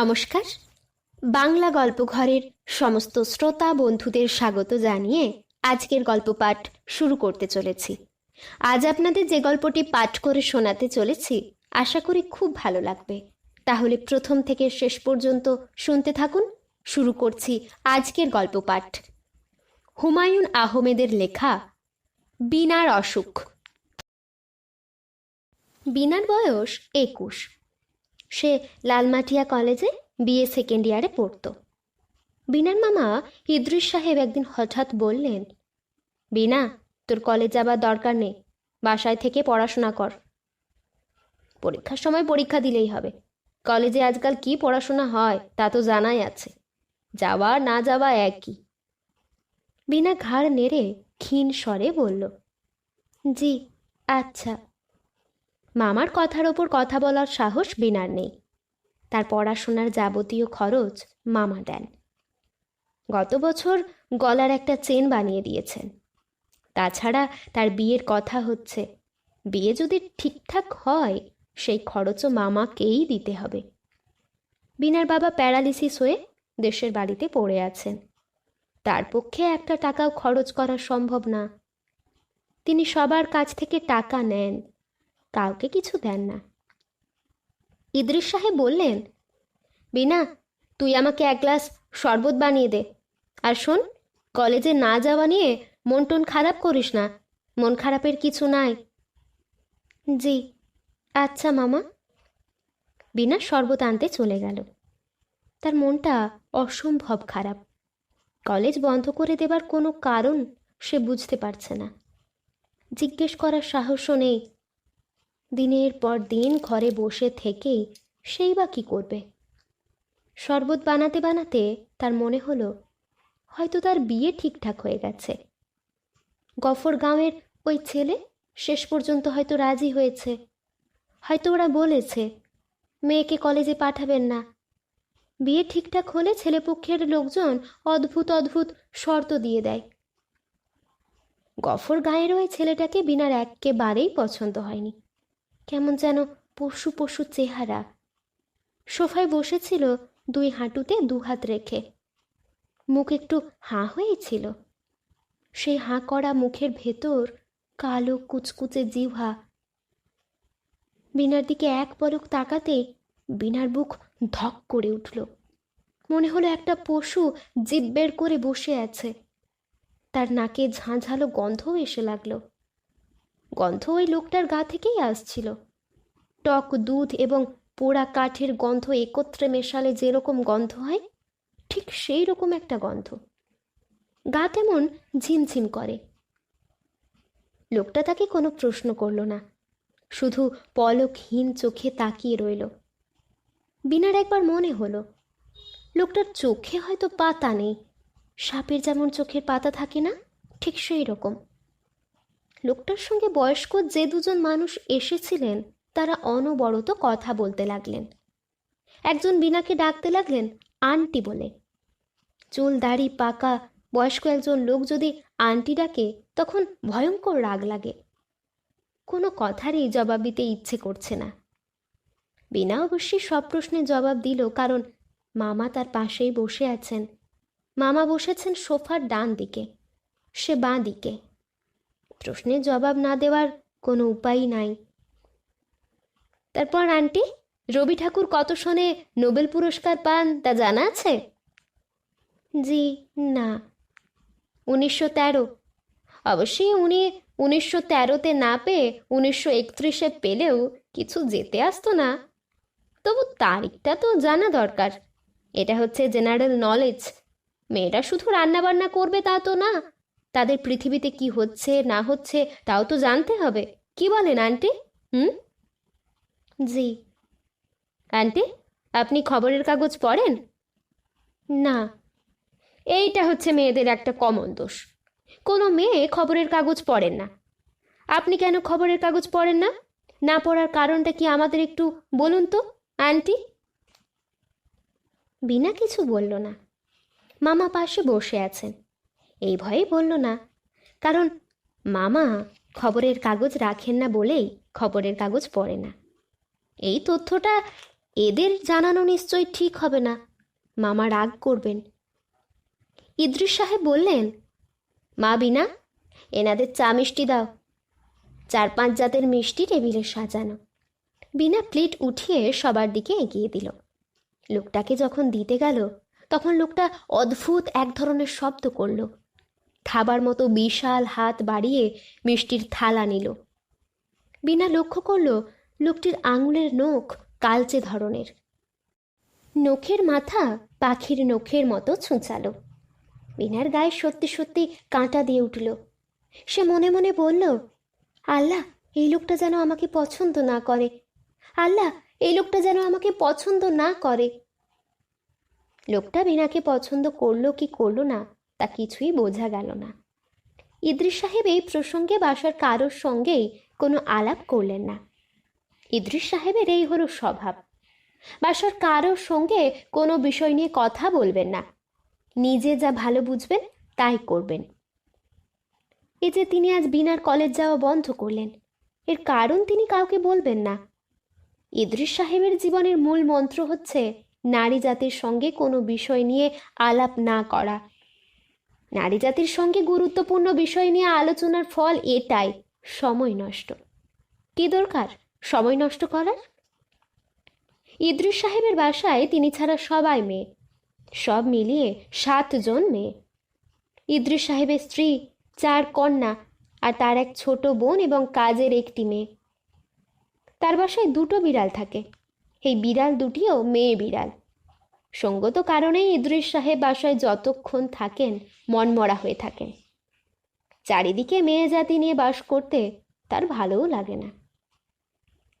নমস্কার। বাংলা গল্প ঘরের সমস্ত শ্রোতা বন্ধুদের স্বাগত জানিয়ে আজকের গল্প পাঠ শুরু করতে চলেছি। আজ আপনাদের যে গল্পটি পাঠ করে শোনাতে চলেছি, আশা করি খুব ভালো লাগবে। তাহলে প্রথম থেকে শেষ পর্যন্ত শুনতে থাকুন। শুরু করছি আজকের গল্প পাঠ। হুমায়ুন আহমেদের লেখা, বিনার অসুখ। বিনার বয়স একুশ। সে লালমাটিয়া কলেজে বিএ সেকেন্ড ইয়ারে পড়তো। বিনার মামা ইদ্রিস সাহেব একদিন হঠাৎ বললেন, বিনা, তোর কলেজ যাবার দরকার নেই, বাসায় থেকে পড়াশোনা কর। পরীক্ষার সময় পরীক্ষা দিলেই হবে। কলেজে আজকাল কি পড়াশোনা হয় তা তো জানাই আছে। যাওয়া না যাওয়া একই। বিনা ঘাড় নেড়ে ক্ষীণ স্বরে বলল, জি আচ্ছা। মামার কথার ওপর কথা বলার সাহস বিনার নেই। তার পড়াশোনার যাবতীয় খরচ মামা দেন। গত বছর গলার একটা চেন বানিয়ে দিয়েছেন। তাছাড়া তার বিয়ের কথা হচ্ছে, বিয়ে যদি ঠিকঠাক হয়, সেই খরচও মামাকেই দিতে হবে। বিনার বাবা প্যারালিসিস হয়ে দেশের বাড়িতে পড়ে আছেন। তার পক্ষে একটা টাকাও খরচ করা সম্ভব না। তিনি সবার কাছ থেকে টাকা নেন কাউকে কিছু দেন না। ইদ্রিস সাহেব বললেন, বিনা, তুই আমাকে এক গ্লাস শরবত বানিয়ে দে। আর শোন, কলেজে না যাওয়া নিয়ে মন টন খারাপ করিস না, মন খারাপের কিছু নাই। জি আচ্ছা মামা। বিনা শরবত আনতে চলে গেল। তার মনটা অসম্ভব খারাপ। কলেজ বন্ধ করে দেবার কোনো কারণ সে বুঝতে পারছে না। জিজ্ঞেস করার সাহসও নেই। দিনের পর দিন ঘরে বসে থেকেই সেই বা কী করবে? শরবত বানাতে বানাতে তার মনে হলো, হয়তো তার বিয়ে ঠিকঠাক হয়ে গেছে। গফর গাঁয়ের ওই ছেলে শেষ পর্যন্ত হয়তো রাজি হয়েছে। হয়তো ওরা বলেছে, মেয়েকে কলেজে পাঠাবেন না। বিয়ে ঠিকঠাক হলে ছেলেপক্ষের লোকজন অদ্ভুত অদ্ভুত শর্ত দিয়ে দেয়। গফর গায়ের ওই ছেলেটাকে বিনার একেবারেই পছন্দ হয়নি। কেমন যেন পশু পশু চেহারা। সোফায় বসেছিল দুই হাঁটুতে দু হাত রেখে। মুখ একটু হাঁ হয়েছিল। সেই হাঁ করা মুখের ভেতর কালো কুচকুচে জিহ্বা। বিনার দিকে এক পলক তাকাতে বিনার বুক ধক করে উঠল। মনে হলো একটা পশু জিভ বের করে বসে আছে। তার নাকে ঝাঁঝালো গন্ধও এসে লাগল। গন্ধ ওই লোকটার গা থেকেই আসছিল। টক দুধ এবং পোড়া কাঠের গন্ধ একত্রে মেশালে যেরকম গন্ধ হয়, ঠিক সেই রকম একটা গন্ধ। গা তেমন ঝিমঝিম করে। লোকটা তাকে কোনো প্রশ্ন করল না। শুধু পলকহীন চোখে তাকিয়ে রইল। বিনার একবার মনে হলো, লোকটার চোখে হয়তো পাতা নেই। সাপের যেমন চোখের পাতা থাকে না, ঠিক সেই রকম লোকটার সঙ্গে বয়স্ক যে দুজন মানুষ এসেছিলেন, তারা অনবরত কথা বলতে লাগলেন। একজন বিনাকে ডাকতে লাগলেন, আন্টি বলে। চুল, দাড়ি পাকা, বয়স্ক একজন লোক যদি আন্টি ডাকে, তখন ভয়ঙ্কর রাগ লাগে। কোনো কথারই জবাব দিতে ইচ্ছে করছে না। বিনা অবশ্যই সব প্রশ্নের জবাব দিল, কারণ মামা তার পাশেই বসে আছেন। মামা বসেছেন সোফার ডান দিকে সে বাঁ দিকে প্রশ্নের জবাব না দেওয়ার কোনো উপায় নাই। তারপর আন্টি, রবি ঠাকুর কত সনে নোবেল পুরস্কার পান তা জানা আছে? জি, না। উনিশশো তেরো। অবশ্যই উনি উনিশশো তেরোতে না পেয়ে উনিশশো একত্রিশে পেলেও কিছু যেতে আসতো না। তবু তারিখটা তো জানা দরকার। এটা হচ্ছে জেনারেল নলেজ। মেয়েরা শুধু রান্নাবান্না করবে তা তো না। তাদের পৃথিবীতে কি হচ্ছে, না হচ্ছে, তাও তো জানতে হবে। কি বলেন, আন্টি? হুম? জি। আন্টি, আপনি খবরের কাগজ পড়েন? না। এইটা হচ্ছে মেয়েদের একটা কমন দোষ। কোনো মেয়ে খবরের কাগজ পড়েন না। আপনি কেন খবরের কাগজ পড়েন না? না পড়ার কারণটা কি আমাদের একটু বলুন তো, আন্টি? বিনা কিছু বলল না। মামা পাশে বসে আছেন। এই ভয়ে বলল না। কারণ মামা খবরের কাগজ রাখেন না বলেই খবরের কাগজ পড়ে না। এই তথ্যটা এদের জানানো নিশ্চয়ই ঠিক হবে না। মামা রাগ করবেন। ইদ্রিস সাহেব বললেন, মা বিনা, এনাদের চা মিষ্টি দাও। চার পাঁচ জাতের মিষ্টি টেবিলে সাজানো। বিনা প্লেট উঠিয়ে সবার দিকে এগিয়ে দিল। লোকটাকে যখন দিতে গেল, তখন লোকটা অদ্ভুত এক ধরনের শব্দ করল। খাবার মতো বিশাল হাত বাড়িয়ে মিষ্টির থালা নিল। বিনা লক্ষ্য করল লোকটির আঙুলের নখ কালচে ধরনের। নখের মাথা পাখির নখের মতো ছুঁচালো। বিনার গায়ে সত্যি সত্যি কাঁটা দিয়ে উঠল। সে মনে মনে বলল, আল্লাহ, এই লোকটা যেন আমাকে পছন্দ না করে। আল্লাহ, এই লোকটা যেন আমাকে পছন্দ না করে। লোকটা বিনাকে পছন্দ করল কি করল না তা কিছুই বোঝা গেল না। ইদ্রিস সাহেব এই প্রসঙ্গে বাসার কারোর সঙ্গেই কোনো আলাপ করলেন না। ইদ্রিস সাহেবের এই হলো স্বভাব। বাসার কারোর সঙ্গে কোনো বিষয় নিয়ে কথা বলবেন না। নিজে যা ভালো বুঝবেন, তাই করবেন। এই যে তিনি আজ বিনার কলেজ যাওয়া বন্ধ করলেন, এর কারণ তিনি কাউকে বলবেন না। ইদ্রিস সাহেবের জীবনের মূল মন্ত্র হচ্ছে, নারী জাতির সঙ্গে কোনো বিষয় নিয়ে আলাপ না করা। নারী জাতির সঙ্গে গুরুত্বপূর্ণ বিষয় নিয়ে আলোচনার ফল এটাই, সময় নষ্ট। কি দরকার? সময় নষ্ট করার? ইদ্রিস সাহেবের বাসায় তিনি ছাড়া সবাই মেয়ে। সব মিলিয়ে সাতজন মেয়ে। ইদ্রিস সাহেবের স্ত্রী, চার কন্যা আর তার এক ছোট বোন এবং কাজের একটি মেয়ে। তার বাসায় দুটো বিড়াল থাকে। এই বিড়াল দুটিও মেয়ে বিড়াল। সঙ্গত কারণেই ইদ্রিস সাহেব বাসায় যতক্ষণ থাকেন মনমরা হয়ে থাকেন। চারিদিকে মেয়ে জাতি নিয়ে বাস করতে তার ভালোও লাগে না।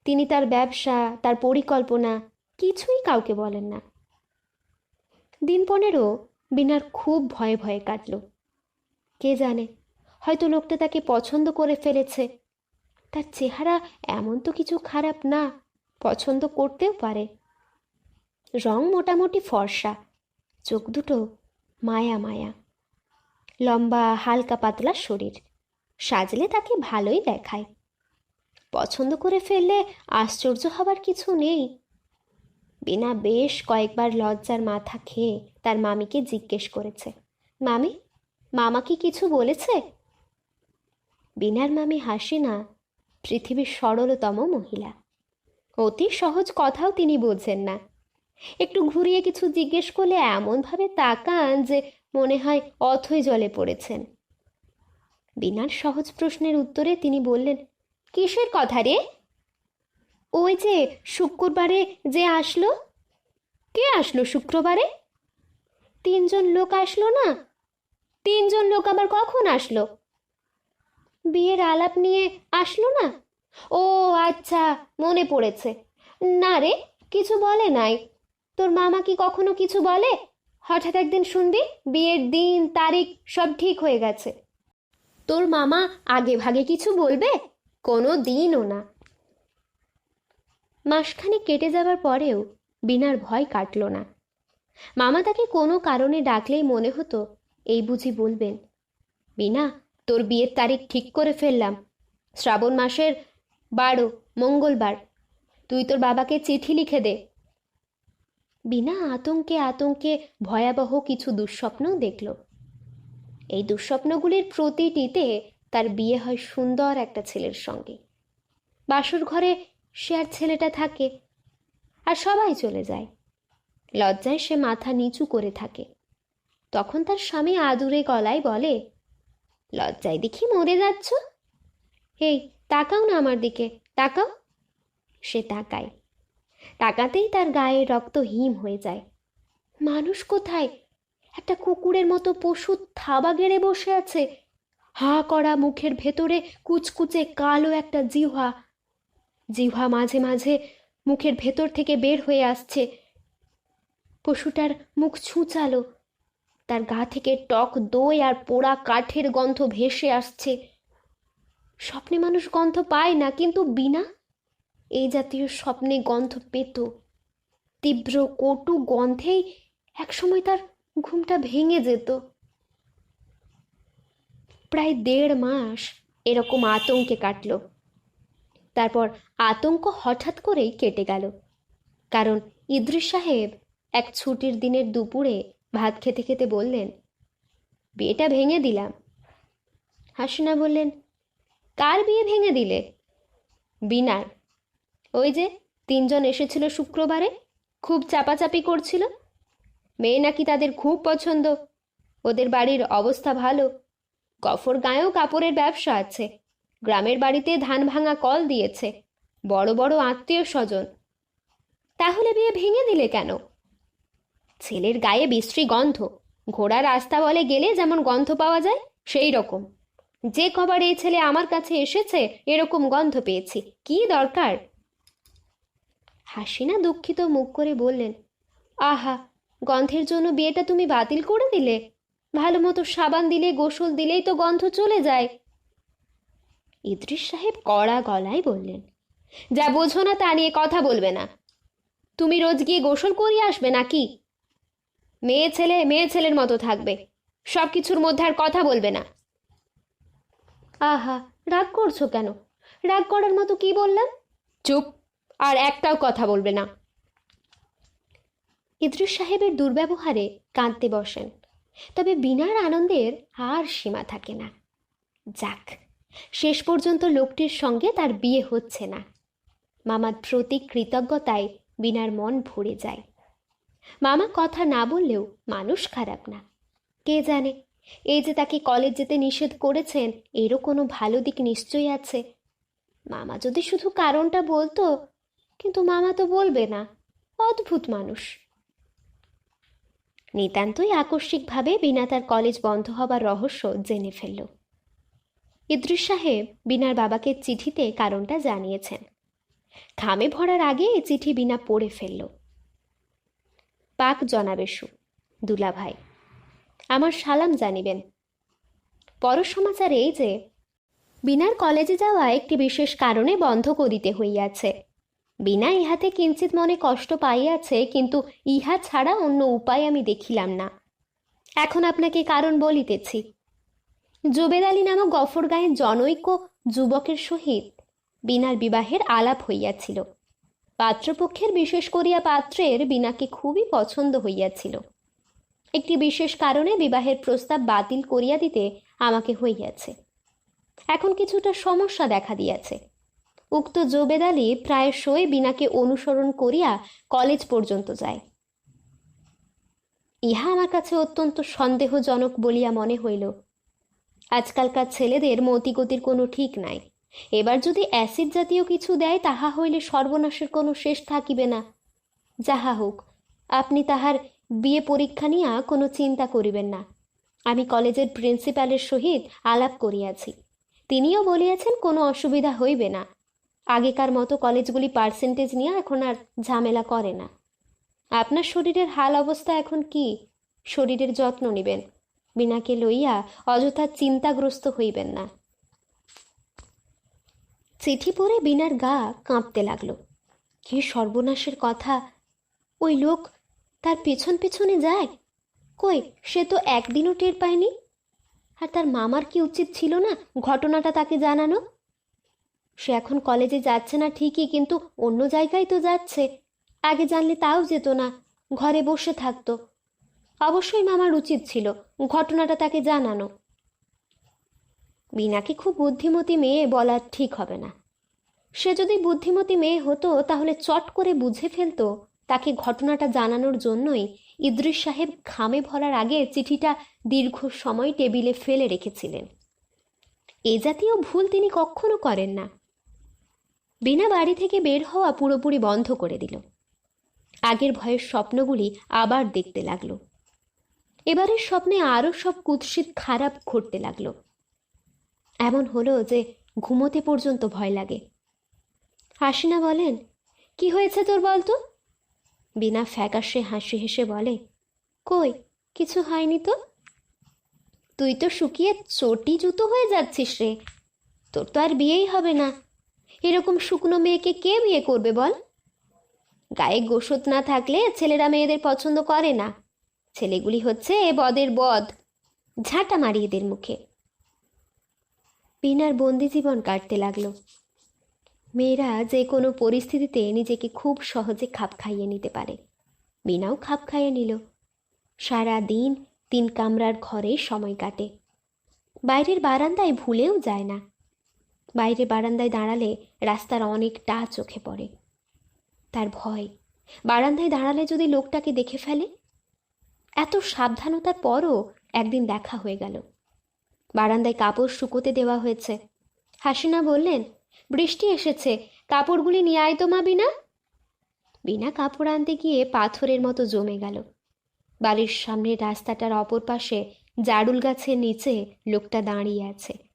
তিনি তার ব্যবসা, তার পরিকল্পনা কিছুই কাউকে বলেন না। দিন পনেরো বিনার খুব ভয়ে ভয়ে কাটল। কে জানে, হয়তো লোকটা তাকে পছন্দ করে ফেলেছে। তার চেহারা এমন তো কিছু খারাপ না, পছন্দ করতেও পারে। রং মোটামুটি ফর্সা, চোখ দুটো মায়া মায়া। লম্বা, হালকা পাতলা শরীর, সাজলে তাকে ভালোই দেখায়। পছন্দ করে ফেললে আশ্চর্য হবার কিছু নেই। বিনা বেশ কয়েকবার লজ্জার মাথা খেয়ে তার মামিকে জিজ্ঞেস করেছে, মামি, মামা কি কিছু বলেছে? বিনার মামি হাসি না, পৃথিবীর সরলতম মহিলা। অতি সহজ কথাও তিনি বোঝেন না। একটু ঘুরিয়ে কিছু জিজ্ঞেস করলে এমনভাবে তাকান যে মনে হয় অথই জলে পড়েছেন। বিনার সহজ প্রশ্নের উত্তরে তিনি বললেন, কিসের কথা রে? ওই যে শুক্রবারে যে আসলো? কে আসলো শুক্রবারে? তিনজন লোক আসলো না? তিনজন লোক আবার কখন আসলো? বিয়ের আলাপ নিয়ে আসলো না? ও আচ্ছা মনে পড়েছে। না রে, কিছু বলে নাই। তোর মামা কি কখনো কিছু বলে? হঠাৎ একদিন শুনবি, বিয়ের দিন, তারিখ সব ঠিক হয়ে গেছে। তোর মামা আগে ভাগে কিছু বলবে? কোনো দিনও না। মাসখানে কেটে যাবার পরেও বিনার ভয় কাটল না। মামা তাকে কোনো কারণে ডাকলেই মনে হতো এই বুঝি বলবেন। বিনা, তোর বিয়ের তারিখ ঠিক করে ফেললাম। শ্রাবণ মাসের বারো, মঙ্গলবার। তুই তোর বাবাকে চিঠি লিখে দে। বিনা আতঙ্কে আতঙ্কে ভয়াবহ কিছু দুঃস্বপ্নও দেখল। এই দুঃস্বপ্নগুলির প্রতিটিতে তার বিয়ে হয় সুন্দর একটা ছেলের সঙ্গে। বাসুর ঘরে সে আর ছেলেটা থাকে আর সবাই চলে যায়। লজ্জায় সে মাথা নিচু করে থাকে। তখন তার স্বামী আদুরে গলায় বলে, লজ্জায় দেখি মরে যাচ্ছ? এই, তাকাও না আমার দিকে, তাকাও। সে তাকায়। তাকাতেই তার গায়ে রক্ত হিম হয়ে যায়। মানুষ কোথায়? একটা কুকুরের মতো পশু থাবা গেড়ে বসে আছে। হা করা মুখের ভেতরে কুচকুচে কালো একটা জিহ্বা। জিহ্বা মাঝে মাঝে মুখের ভেতর থেকে বের হয়ে আসছে। পশুটার মুখ ছুঁচালো। তার গা থেকে টক দই আর পোড়া কাঠের গন্ধ ভেসে আসছে। স্বপ্নে মানুষ গন্ধ পায় না, কিন্তু বিনা এই জাতীয় স্বপ্নে গন্ধ পেত। তীব্র কটু গন্ধেই একসময় তার ঘুমটা ভেঙে যেত। প্রায় দেড় মাস এরকম আতঙ্কে কাটল। তারপর আতঙ্ক হঠাৎ করেই কেটে গেল। কারণ ইদ্রিস সাহেব এক ছুটির দিনের দুপুরে ভাত খেতে খেতে বললেন, বিয়েটা ভেঙে দিলাম। হাসিনা বললেন, কার বিয়ে ভেঙে দিলে? বিনার। ওই যে তিনজন এসেছিল শুক্রবারে, খুব চাপাচাপি করছিল। মেয়ে নাকি তাদের খুব পছন্দ। ওদের বাড়ির অবস্থা ভালো। গফর গায়েও কাপড়ের ব্যবসা আছে। গ্রামের বাড়িতে ধান ভাঙা কল দিয়েছে। বড় বড় আত্মীয় স্বজন। তাহলে বিয়ে ভেঙে দিলে কেন? ছেলের গায়ে বিশ্রী গন্ধ। ঘোড়া রাস্তা বলে গেলে যেমন গন্ধ পাওয়া যায়, সেই রকম। যে কবার এই ছেলে আমার কাছে এসেছে, এরকম গন্ধ পেয়েছি। কি দরকার? হাসিনা দুঃখিত মুখ করে বললেন, আহা, গন্ধের জন্য বিয়েটা তুমি বাতিল করে দিলে। ভালো মতো সাবান দিলে, গোসল দিলেই তো গন্ধ চলে যায়। ইদ্রিস সাহেব কড়া গলায় বললেন, যা বোঝো না তা নিয়ে কথা বলবে না। তুমি রোজ গিয়ে গোসল করিয়ে আসবে নাকি? মেয়ে ছেলে মেয়ে ছেলের মতো থাকবে। সব কিছুর মধ্যে আর কথা বলবে না। আহা, রাগ করছ কেন? রাগ করার মতো কি বললাম? চুপ আর একটাও কথা বলবে না। ইদ্রিস সাহেবের দুর্ব্যবহারে কাঁদতে বসেন। তবে বিনার আনন্দের আর সীমা থাকে না। যাক, শেষ পর্যন্ত লোকটির সঙ্গে তার বিয়ে হচ্ছে না। মামার প্রতি কৃতজ্ঞতায় বিনার মন ভরে যায়। মামা কথা না বললেও মানুষ খারাপ না। কে জানে, এই যে তাকে কলেজ যেতে নিষেধ করেছেন, এরও কোনো ভালো দিক নিশ্চয়ই আছে। মামা যদি শুধু কারণটা বলতো কিন্তু মামা তো বলবে না। অদ্ভুত মানুষ। নিতান্তই আকস্মিকভাবে বিনা তার কলেজ বন্ধ হবার রহস্য জেনে ফেলল। ইদ্রিস সাহেব বিনার বাবাকে চিঠিতে কারণটা জানিয়েছেন। খামে ভরার আগে এই চিঠি বিনা পড়ে ফেলল। পাক জনাবেশু দুলা ভাই আমার সালাম জানিবেন। পর সমাচার এই যে, বিনার কলেজে যাওয়া একটি বিশেষ কারণে বন্ধ করিতে হইয়াছে। বিনা ইহাতে কিঞ্চিত মনে কষ্ট পাইয়াছে, কিন্তু ইহা ছাড়া অন্য উপায় আমি দেখিলাম না। এখন আপনাকে কারণ বলিতেছি। জুবেদ আলী নামক গফর গায়ের জনৈক যুবকের সহিত বিনার বিবাহের আলাপ হইয়াছিল। পাত্রপক্ষের বিশেষ করিয়া পাত্রের বিনাকে খুবই পছন্দ হইয়াছিল। একটি বিশেষ কারণে বিবাহের প্রস্তাব বাতিল করিয়া দিতে আমাকে হইয়াছে। এখন কিছুটা সমস্যা দেখা দিয়াছে। উক্ত জোবেদ আলী প্রায়শই বিনাকে অনুসরণ করিয়া কলেজ পর্যন্ত যায়। ইহা আমার কাছে অত্যন্ত সন্দেহজনক বলিয়া মনে হইল। আজকালকার ছেলেদের মতিগতির কোনো ঠিক নাই। এবার যদি অ্যাসিড জাতীয় কিছু দেয়, তাহা হইলে সর্বনাশের কোনো শেষ থাকিবে না। যাহা হোক, আপনি তাহার বিয়ে পরীক্ষা নিয়া কোনো চিন্তা করিবেন না। আমি কলেজের প্রিন্সিপালের সহিত আলাপ করিয়াছি। তিনিও বলিয়াছেন, কোনো অসুবিধা হইবে না। আগেকার মতো কলেজগুলি পার্সেন্টেজ নিয়ে এখন আর ঝামেলা করে না। আপনার শরীরের হাল অবস্থা এখন কি? শরীরের যত্ন নেবেন। বিনাকে লইয়া অযথা চিন্তাগ্রস্ত হইবেন না। চিঠি পড়ে বিনার গা কাঁপতে লাগল। কি সর্বনাশের কথা, ওই লোক তার পেছন পেছনে যায়? কই, সে তো একদিনও টের পায়নি? আর তার মামার কি উচিত ছিল না ঘটনাটা তাকে জানানো? সে এখন কলেজে যাচ্ছে না ঠিকই, কিন্তু অন্য জায়গায় তো যাচ্ছে। আগে জানলে তাও যেত না, ঘরে বসে থাকতো। অবশ্যই মামার উচিত ছিল ঘটনাটা তাকে জানানো। বিনাকে খুব বুদ্ধিমতী মেয়ে বলা ঠিক হবে না। সে যদি বুদ্ধিমতী মেয়ে হতো, তাহলে চট করে বুঝে ফেলতো তাকে ঘটনাটা জানানোর জন্যই। ইদ্রিস সাহেব খামে ভরার আগে চিঠিটা দীর্ঘ সময় টেবিলে ফেলে রেখেছিলেন। এ জাতীয় ভুল তিনি কখনো করেন না। বিনা বাড়ি থেকে বের হওয়া পুরোপুরি বন্ধ করে দিল। আগের ভয়ের স্বপ্নগুলি আবার দেখতে লাগল। এবারের স্বপ্নে আরও সব কুৎসিত খারাপ ঘটতে লাগল। এমন হলো যে ঘুমোতে পর্যন্ত ভয় লাগে। হাসিনা বলেন, কি হয়েছে তোর বলতো? বিনা ফ্যাকাশে হাসি হেসে বলে, কই, কিছু হয়নি তো? তুই তো শুকিয়ে চটি জুতো হয়ে যাচ্ছিস রে। তোর তো আর বিয়েই হবে না। এরকম শুকনো মেয়েকে কে বিয়ে করবে বল? গায়ে গোসত না থাকলে ছেলেরা মেয়েদের পছন্দ করে না। ছেলেগুলি হচ্ছে বদের বদ ঝাঁটা মারি এদের মুখে। বিনার বন্দি জীবন কাটতে লাগল। মেয়েরা যে কোনো পরিস্থিতিতে নিজেকে খুব সহজে খাপ খাইয়ে নিতে পারে। বিনাও খাপ খাইয়ে নিল। সারা দিন তিন কামরার ঘরে সময় কাটে। বাইরের বারান্দায় ভুলেও যায় না। বাইরে বারান্দায় দাঁড়ালে রাস্তার অনেকটা চোখে পড়ে। তার ভয়। বারান্দায় দাঁড়ালে যদি লোকটাকে দেখে ফেলে? এত সাবধানতার পরও একদিন দেখা হয়ে গেল। বারান্দায় কাপড় শুকোতে দেওয়া হয়েছে। হাসিনা বললেন, বৃষ্টি এসেছে, কাপড়গুলি নিয়ে আয় তো মা বিনা। বিনা কাপড় আনতে গিয়ে পাথরের মতো জমে গেল। বাড়ির সামনে রাস্তাটার অপর পাশে জাড়ুল গাছের নিচে লোকটা দাঁড়িয়ে আছে।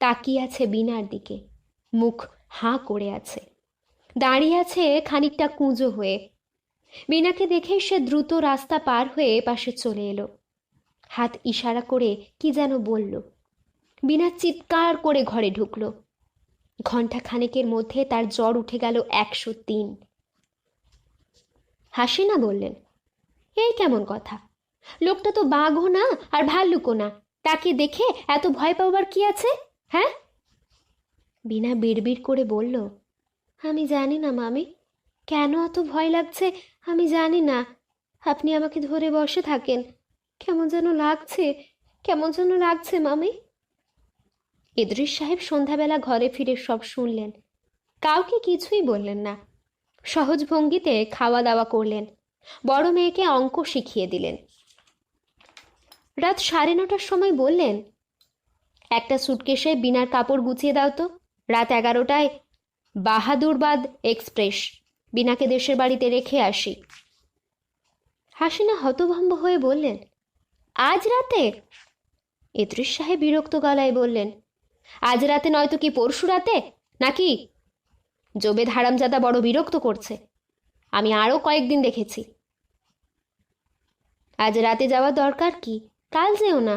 তাকিয়ে আছে বিনার দিকে। মুখ হাঁ করে আছে। দাঁড়িয়ে আছে খানিকটা কুঁজো হয়ে। বিনাকে দেখে সে দ্রুত রাস্তা পার হয়ে পাশে চলে এলো। হাত ইশারা করে কি যেন বলল। বিনা চিৎকার করে ঘরে ঢুকলো। ঘণ্টা খানেকের মধ্যে তার জ্বর উঠে গেল একশো তিন। হাসিনা বললেন, এই কেমন কথা? লোকটা তো বাঘও না আর ভাল্লুকও না। তাকে দেখে এত ভয় পাওয়ার কি আছে? হ্যাঁ? বিনা বিড়বিড় করে বলল, আমি জানি না মামি। কেন এত ভয় লাগছে? আমি জানি না। আপনি আমাকে ধরে বসে থাকেন। কেমন যেন লাগছে, কেমন যেন লাগছে মামি। ইদ্রিস সাহেব সন্ধ্যাবেলা ঘরে ফিরে সব শুনলেন। কাউকে কিছুই বললেন না। সহজ ভঙ্গিতে খাওয়া দাওয়া করলেন। বড় মেয়েকে অঙ্ক শিখিয়ে দিলেন। রাত সাড়ে নটার সময় বললেন একটা সুটকেসে বিনার কাপড় গুছিয়ে দাও তো। রাত এগারোটায় বাহাদুরবাদ এক্সপ্রেস, বিনাকে দেশের বাড়িতে রেখে আসি। হাসিনা হতভম্ব হয়ে বললেন, আজ রাতে? ইদ্রিস সাহেব বিরক্ত গলায় বললেন, আজ রাতে নয়তো কি পরশু রাতে? নাকি? জবেদ হারামজাদা বড় বিরক্ত করছে, আমি আরও কয়েকদিন দেখেছি। আজ রাতে যাওয়া দরকার কি? কাল যেও না।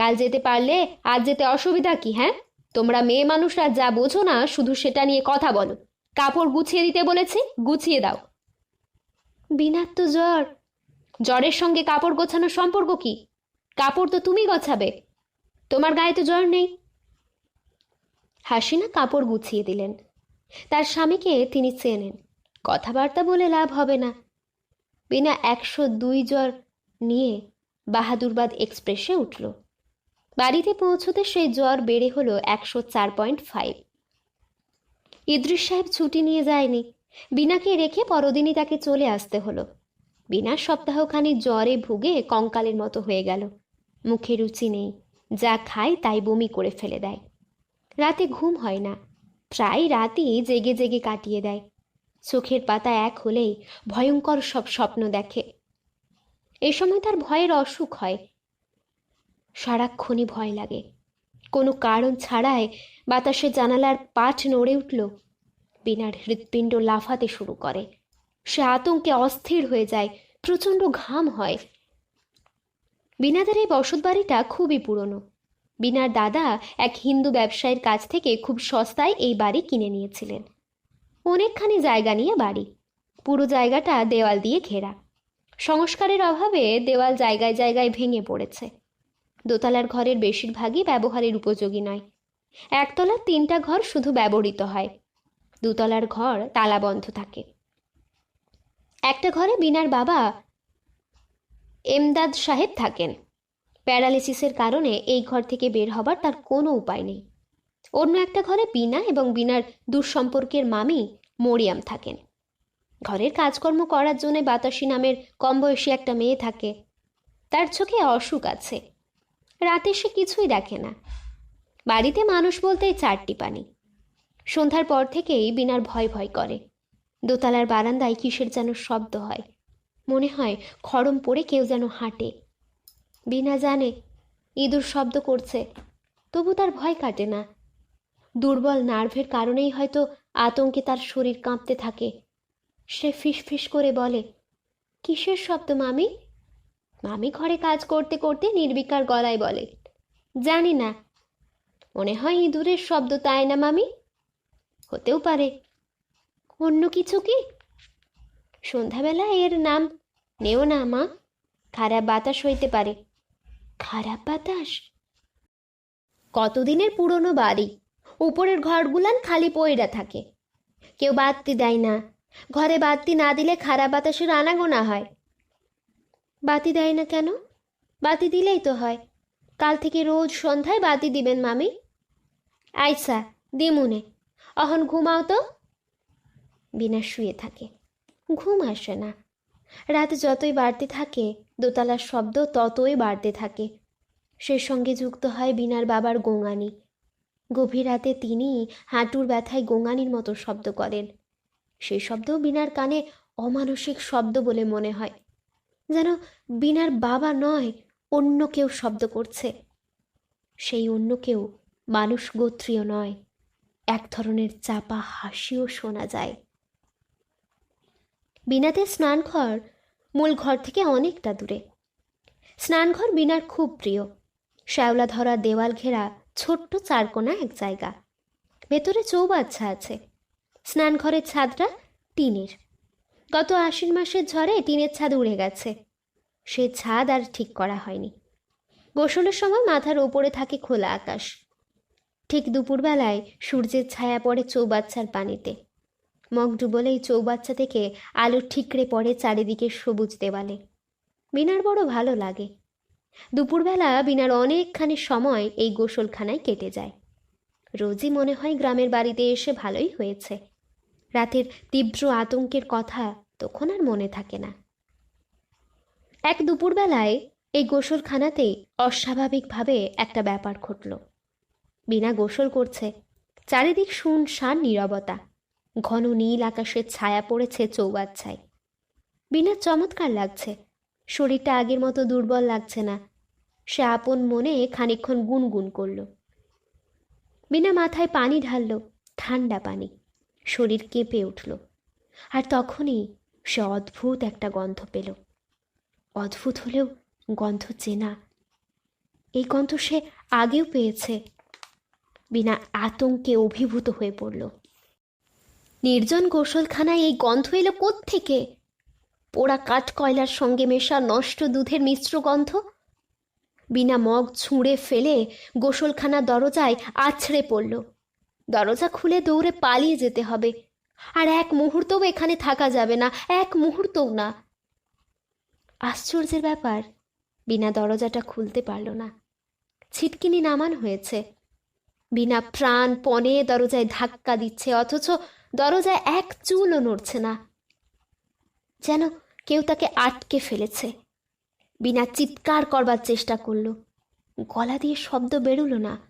কাল যেতে পারলে আজ যেতে অসুবিধা কি হ্যাঁ? তোমরা মেয়ে মানুষরা যা বোঝো না, শুধু সেটা নিয়ে কথা বলো। কাপড় গুছিয়ে দিতে বলেছি, গুছিয়ে দাও। বিনার তো জ্বর। জ্বরের সঙ্গে কাপড় গোছানোর সম্পর্ক কি? কাপড় তো তুমি গোছাবে। তোমার গায়ে তো জ্বর নেই। হাসিনা কাপড় গুছিয়ে দিলেন। তার স্বামীকে তিনি চেনেন। কথাবার্তা বলে লাভ হবে না। বিনা একশো দুই জ্বর নিয়ে বাহাদুরবাদ এক্সপ্রেসে উঠল। বাড়িতে পৌঁছতে সেই জ্বর বেড়ে হলো একশো চার পয়েন্ট ফাইভ। ইদ্রিস সাহেব ছুটি নিয়ে যায়নি। বিনাকে রেখে পরদিনই তাকে চলে আসতে হলো। বিনা সপ্তাহখানি জ্বরে ভুগে কঙ্কালের মতো হয়ে গেল। মুখে রুচি নেই, যা খায় তাই বমি করে ফেলে দেয়। রাতে ঘুম হয় না, প্রায় রাতই জেগে জেগে কাটিয়ে দেয়। চোখের পাতা এক হলেই ভয়ঙ্কর সব স্বপ্ন দেখে। এ সময় তার ভয়ের অসুখ হয় সারাক্ষণই ভয় লাগে। কোনো কারণ ছাড়াই বাতাসে জানালার পাঠ নড়ে উঠল। বিনার হৃৎপিণ্ড লাফাতে শুরু করে। সে আতঙ্কে অস্থির হয়ে যায়, প্রচণ্ড ঘাম হয়। বিনাদের এই বসত বাড়িটা খুবই পুরনো। বিনার দাদা এক হিন্দু ব্যবসায়ীর কাছ থেকে খুব সস্তায় এই বাড়ি কিনে নিয়েছিলেন। অনেকখানি জায়গা নিয়ে বাড়ি। পুরো জায়গাটা দেওয়াল দিয়ে ঘেরা। সংস্কারের অভাবে দেওয়াল জায়গায় জায়গায় ভেঙে পড়েছে। দোতলার ঘরের বেশিরভাগই ব্যবহারের উপযোগী নয়। একতলার তিনটা ঘর শুধু ব্যবহৃত হয়। দুতলার ঘর তালা বন্ধ থাকে। একটা ঘরে বিনার বাবা এমদাদ সাহেব থাকেন। প্যারালিসিসের কারণে এই ঘর থেকে বের হবার তার কোনো উপায় নেই। অন্য একটা ঘরে বিনা এবং বিনার দুঃসম্পর্কের মামি মরিয়াম থাকেন। ঘরের কাজকর্ম করার জন্য বাতাসী নামের কম বয়সী একটা মেয়ে থাকে। তার চোখে অসুখ আছে। রাতে সে কিছুই দেখে না। বাড়িতে মানুষ বলতে চারটি পানি। সন্ধ্যার পর থেকেই বিনার ভয় ভয় করে। দোতলার বারান্দায় কিসের যেন শব্দ হয়। মনে হয় খড়ম পড়ে কেউ যেন হাঁটে। বিনা জানে ইঁদুর শব্দ করছে, তবু তার ভয় কাটে না। দুর্বল নার্ভের কারণেই হয়তো আতঙ্কে তার শরীর কাঁপতে থাকে। সে ফিস ফিস করে বলে, কিসের শব্দ মামি? মামি ঘরে কাজ করতে করতে নির্বিকার গলায় বলে, জানি না। মনে হয় ইঁদুরের শব্দ তাই না, মামি? হতেও পারে। অন্য কিছু কি? সন্ধ্যাবেলা এর নাম নেও না, মা। খারাপ বাতাস হইতে পারে। খারাপ বাতাস? কতদিনের পুরনো বাড়ি? উপরের ঘরগুলান খালি পয়রা থাকে। কেউ বাতি দেয় না। ঘরে বাতি না দিলে খারাপ বাতাসের আনাগোনা হয়। বাতি দেয় না কেন? বাতি দিলেই তো হয়। কাল থেকে রোজ সন্ধ্যায় বাতি দিবেন মামি। আইসা দিমুনে অহন, ঘুমাও তো। বিনা শুয়ে থাকে। ঘুম আসে না। রাত যতই বাড়তে থাকে, দোতলার শব্দ ততই বাড়তে থাকে। সে সঙ্গে যুক্ত হয় বিনার বাবার গোঙানি। গভীর রাতে তিনি হাঁটুর ব্যথায় গোঙানির মতো শব্দ করেন। সেই শব্দও বিনার কানে অমানসিক শব্দ বলে মনে হয়। যেন বিনার বাবা নয়, অন্য কেউ শব্দ করছে। সেই অন্য কেউ মানুষ গোত্রীয় নয়, এক ধরনের চাপা হাসিও শোনা যায়। বিনাতে স্নানঘর মূল ঘর থেকে অনেকটা দূরে। স্নানঘর বিনার খুব প্রিয়। শ্যাওলা ধরা দেওয়াল ঘেরা ছোট্ট চারকোনা এক জায়গা। ভেতরে চৌবাচ্চা আছে। স্নানঘরের ছাদটা টিনের। গত আশ্বিন মাসের ঝড়ে টিনের ছাদ উড়ে গেছে। সে ছাদ আর ঠিক করা হয়নি। গোসলের সময় মাথার ওপরে থাকে খোলা আকাশ। ঠিক দুপুরবেলায় সূর্যের ছায়া পড়ে চৌবাচ্চার পানিতে। মগ ডুবলেই চৌবাচ্চা থেকে আলো ঠিকরে পড়ে চারিদিকে সবুজ দেওয়ালে। বিনার বড় ভালো লাগে। দুপুরবেলা বিনার অনেকখানি সময় এই গোসলখানায় কেটে যায়। রোজই মনে হয় গ্রামের বাড়িতে এসে ভালোই হয়েছে। রাতের তীব্র আতঙ্কের কথা তখন আর মনে থাকে না। এক দুপুরবেলায় এই গোসলখানাতেই অস্বাভাবিকভাবে একটা ব্যাপার ঘটল। বিনা গোসল করছে, চারিদিক শুনশান নীরবতা, ঘন নীল আকাশের ছায়া পড়েছে চৌবাচ্চায়। বিনা চমৎকার লাগছে, শরীরটা আগের মতো দুর্বল লাগছে না। সে আপন মনে খানিকক্ষণ গুনগুন করল। বিনা মাথায় পানি ঢালল, ঠান্ডা পানি। শরীর কেঁপে উঠল আর তখনই সে অদ্ভুত একটা গন্ধ পেল। অদ্ভুত হলেও গন্ধ চেনা। এই গন্ধ সে আগেও পেয়েছে। বিনা আতঙ্কে অভিভূত হয়ে পড়ল। নির্জন গোসলখানায় এই গন্ধ এলো থেকে পোড়া কাঠ কয়লার সঙ্গে মেশা নষ্ট দুধের মিশ্র গন্ধ? বিনা মগ ছুঁড়ে ফেলে গোসলখানা দরজায় আছড়ে পড়ল। দরজা খুলে দৌড়ে পালিয়ে যেতে হবে। আর এক মুহূর্তও এখানে থাকা যাবে না, এক মুহূর্তও না। আশ্চর্যের ব্যাপার, বিনা দরজাটা খুলতে পারল না। ছিটকিনি নামান হয়েছে। বিনা প্রাণ পণে দরজায় ধাক্কা দিচ্ছে, অথচ দরজায় এক চুলও নড়ছে না। যেন কেউ তাকে আটকে ফেলেছে। বিনা চিৎকার করবার চেষ্টা করল। গলা দিয়ে শব্দ বেরোলো না।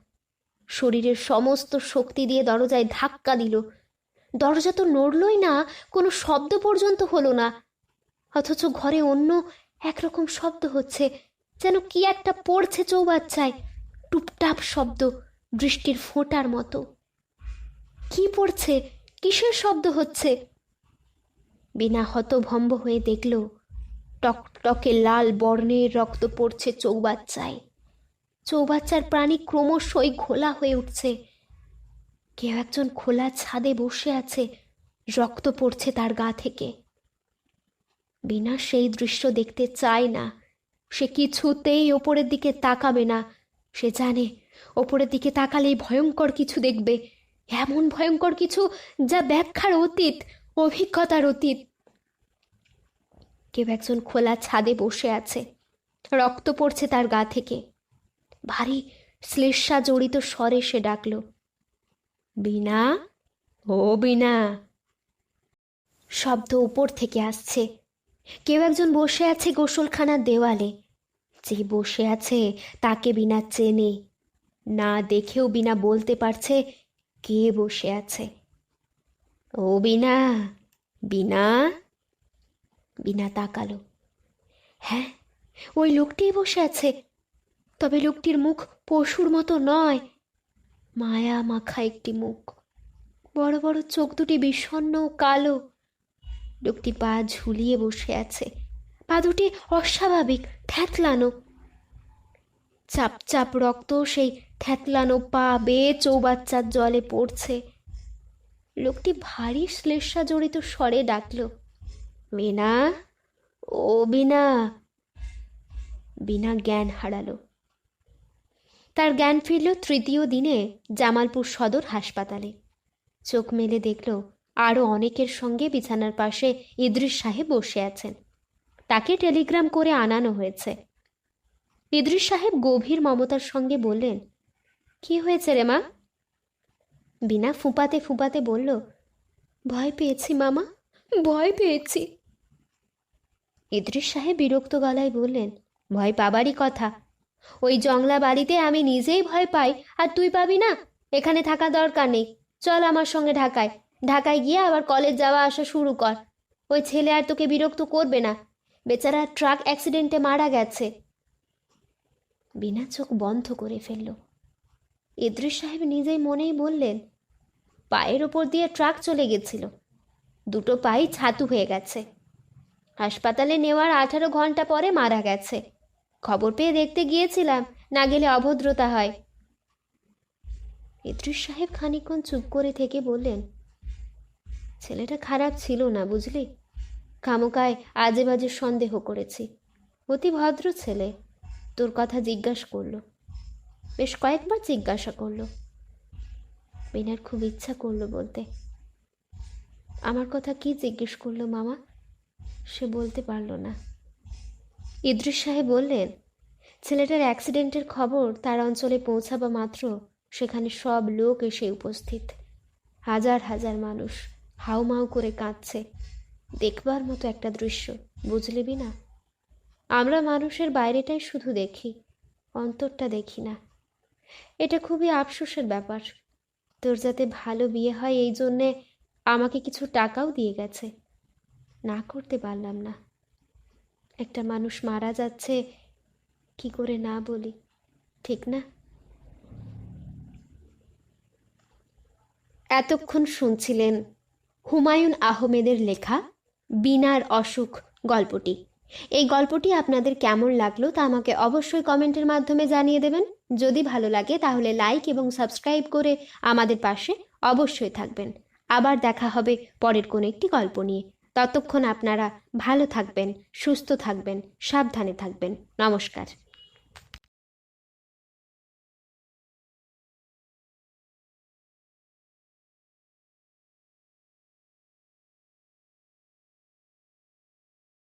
শরীরের সমস্ত শক্তি দিয়ে দরজায় ধাক্কা দিল। দরজা তো নড়লই না, কোনো শব্দ পর্যন্ত হলো না। অথচ ঘরে অন্য একরকম শব্দ হচ্ছে, যেন কি একটা পড়ছে চৌবাচ্চায়, টুপটাপ শব্দ, বৃষ্টির ফোঁটার মতো। কি পড়ছে? কিসের শব্দ হচ্ছে? বিনা হতভম্ব হয়ে দেখল, টকটকে লাল বর্ণের রক্ত পড়ছে চৌবাচ্চায়। চৌবাচ্চার প্রাণী ক্রমশই ঘোলা হয়ে উঠছে। কেউ একজন খোলা ছাদে বসে আছে, রক্ত পড়ছে তার গা থেকে। বিনা সেই দৃশ্য দেখতে চায় না। সে কিছুতেই ওপরের দিকে তাকাবে না। সে জানে, ওপরের দিকে তাকালেই ভয়ঙ্কর কিছু দেখবে। এমন ভয়ঙ্কর কিছু যা ব্যাখ্যার অতীত, অভিজ্ঞতার অতীত। কেউ একজন খোলা ছাদে বসে আছে। রক্ত পড়ছে তার গা থেকে। ভারী শ্লেষা জড়িত স্বরে সে ডাকল বিনা ও বিনা শব্দ উপর থেকে আসছে। কেউ একজন বসে আছে গোসলখানার দেওয়ালে। যে বসে আছে, তাকে বিনা চেনে। না দেখেও বিনা বলতে পারছে কে বসে আছে। ও বিনা বিনা বিনা তাকালো। হ্যাঁ ওই লোকটিই বসে আছে। তবে লোকটির মুখ পশুর মতো নয়। মায়া মাখা একটি মুখ। বড় বড় চোখ দুটি বিষণ্ন ও কালো। লোকটি পা ঝুলিয়ে বসে আছে। পা দুটি অস্বাভাবিক, থ্যাতলানো। চাপ চাপ রক্ত সেই থ্যাতলানো পা বেয়ে চৌবাচ্চার জলে পড়ছে। লোকটি ভারী শ্লেষা জড়িত স্বরে ডাকল বিনা ও বিনা বিনা জ্ঞান হারালো। তার জ্ঞান ফিরল তৃতীয় দিনে জামালপুর সদর হাসপাতালে। চোখ মেলে দেখল আরও অনেকের সঙ্গে বিছানার পাশে ইদ্রিস সাহেব বসে আছেন। তাকে টেলিগ্রাম করে আনানো হয়েছে। ইদ্রিস সাহেব গভীর মমতার সঙ্গে বললেন, কি হয়েছে রে মা? বিনা ফুপাতে ফুপাতে বলল, ভয় পেয়েছি মামা, ভয় পেয়েছি। ইদ্রিস সাহেব বিরক্ত গলায় বললেন, ভয় পাবারই কথা। ওই জংলা বাড়িতে আমি নিজেই ভয় পাই, আর তুই পাবি না? এখানে থাকা দরকার নেই। চল আমার সঙ্গে ঢাকায়। ঢাকায় গিয়ে আবার কলেজ যাওয়া আসা শুরু কর। ওই ছেলে আর তোকে বিরক্ত করবে না। বেচারা ট্রাক অ্যাক্সিডেন্টে মারা গেছে। বিনা চোখ বন্ধ করে ফেলল। ইদ্রিস সাহেব নিজেই মনেই বললেন, পায়ের ওপর দিয়ে ট্রাক চলে গেছিল। দুটো পাই ছাতু হয়ে গেছে। হাসপাতালে নেওয়ার আঠারো ঘণ্টা পরে মারা গেছে। খবর পেয়ে দেখতে গিয়েছিলাম, না গেলে অভদ্রতা হয়। ইদ্রিস সাহেব খানিকক্ষণ চুপ করে থেকে বললেন, ছেলেটা খারাপ ছিল না, বুঝলি? খামোকায় আজে বাজে সন্দেহ করেছি। অতি ভদ্র ছেলে, তোর কথা জিজ্ঞাসা করল। বেশ কয়েকবার জিজ্ঞাসা করল। বিনার খুব ইচ্ছা করল বলতে। আমার কথা কি জিজ্ঞেস করল মামা? সে বলতে পারল না। ইদ্রিস সাহেব বললেন, ছেলেটার অ্যাক্সিডেন্টের খবর তার অঞ্চলে পৌঁছাবা মাত্র, সেখানে সব লোক এসে উপস্থিত। হাজার হাজার মানুষ হাউমাউ করে কাঁদছে। দেখবার মতো একটা দৃশ্য বুঝলিবি না আমরা মানুষের বাইরেটাই শুধু দেখি, অন্তরটা দেখি না। এটা খুবই আফসোসের ব্যাপার। তোর যাতে ভালো বিয়ে হয় এই জন্যে আমাকে কিছু টাকাও দিয়ে গেছে। না করতে পারলাম না। একটা মানুষ মারা যাচ্ছে, কি করে না বলি, ঠিক না? এতক্ষণ শুনছিলেন হুমায়ুন আহমেদের লেখা বিনার অসুখ গল্পটি। এই গল্পটি আপনাদের কেমন লাগল তা আমাকে অবশ্যই কমেন্টের মাধ্যমে জানিয়ে দেবেন। যদি ভালো লাগে তাহলে লাইক এবং সাবস্ক্রাইব করে আমাদের পাশে অবশ্যই থাকবেন। আবার দেখা হবে পরের কোনো একটি গল্প নিয়ে। ততক্ষণ আপনারা ভালো থাকবেন সুস্থ থাকবেন সাবধানে থাকবেন। নমস্কার।